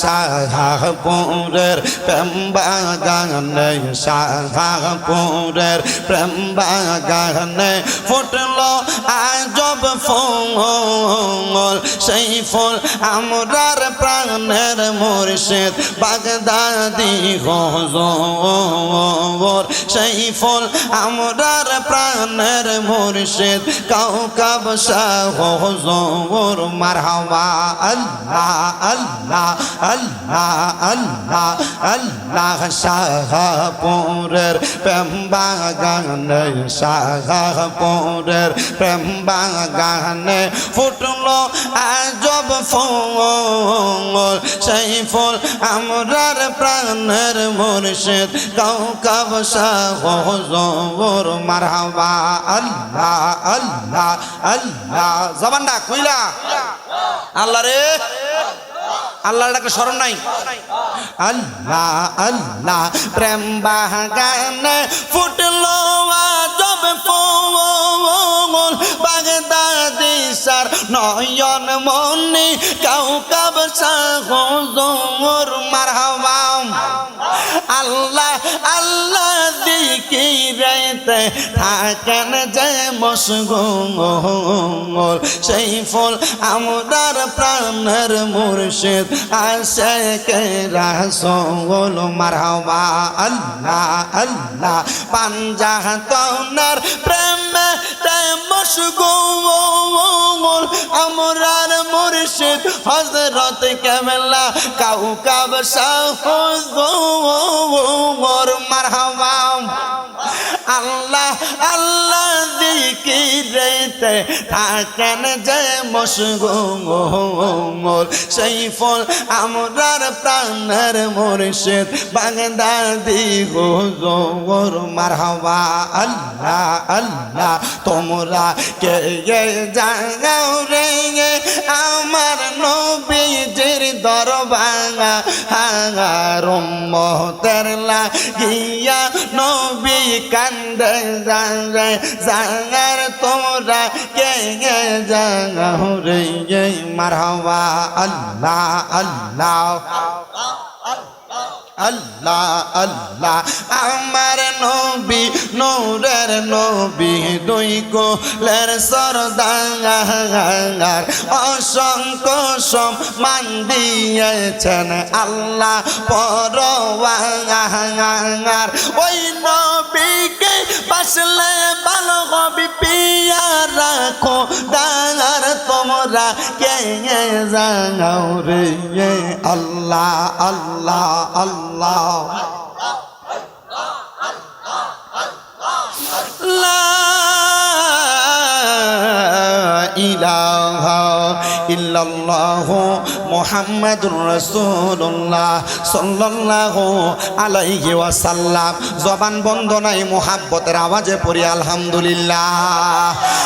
শাহপুরের প্রেম বাগানে শাহপুরের প্রেম বাগানে ফুটলো আজব ফুল। সেই ফুল আমরার প্রাণের মুর্শিদ বাগদাদি হজর। সেই ফুল আমরার প্রাণের মুর্শিদ কাউকাব শাহ হজর। মারহাবা, আল্লাহ আল্লাহ। আল্লাহ আল্লাহ আল্লাহ শাহপুরের প্রেম বাগানে শাহপুরের প্রেম বাগানে ফুটলো আজব ফুল সেই ফুল আমরার প্রাণের মুর্শিদ কাউকাব শাহ জোর মারহাবা আল্লাহ আল্লাহ আল্লাহ জবানটা কইলা আল্লাহ রে আল্লাহর ডাকলে স্মরণ নাই? আল্লাহ আল্লাহ, প্রেম বাগানে ফুটলো আজব ফুল। বাগদাদি সার নয়ন মনি কাউকাব আল্লাহ আল্লাহ দিকিরাইতে থাকেন যে মশগুল সেই ফল আমরার প্রাণের মুর্শিদ আসে কে রাসল? মারহাবা, আল্লাহ আল্লাহ। পাঞ্জাতনার প্রেমে তে মশগুল আমরার মুর্শিদ হজরত কেমলা কাউকাব সাহর মারহাবা। আল্লাহ আল্লাহ দিকিরেতে থাকেন যে মশগুল সেই ফল আমরার প্রাণের মুর্শিদ, বাগদাদি হুজুর, মারহাবা, আল্লাহ আল্লাহ, তোমরা কে যাও রে আমার নবীজির দরবাঙা হাঙার মহতের লাগিয়া নবী কান্দে যারে জাঙার তোমরা কে যাও রে মারহাবা, আল্লাহ আল্লাহ। আল্লাহ আল্লাহ, আমার নবী, নূরের নবী, দুই কোলের সরদাঙ্গার অসংখ্য সম্মান দিয়েছেন আল্লাহ পরওয়াঙ্গার ওই নবীকে বাসলে ভালো কে রে আল্লাহ আল্লাহ আল্লাহ ইলাহা ইল্লাল্লাহু মুহাম্মাদুর রাসূলুল্লাহ সাল্লাল্লাহু আলাইহি ওয়াসাল্লাম জবান বন্ধ নাই মোহাব্বতের আওয়াজে পড়ি আলহামদুলিল্লাহ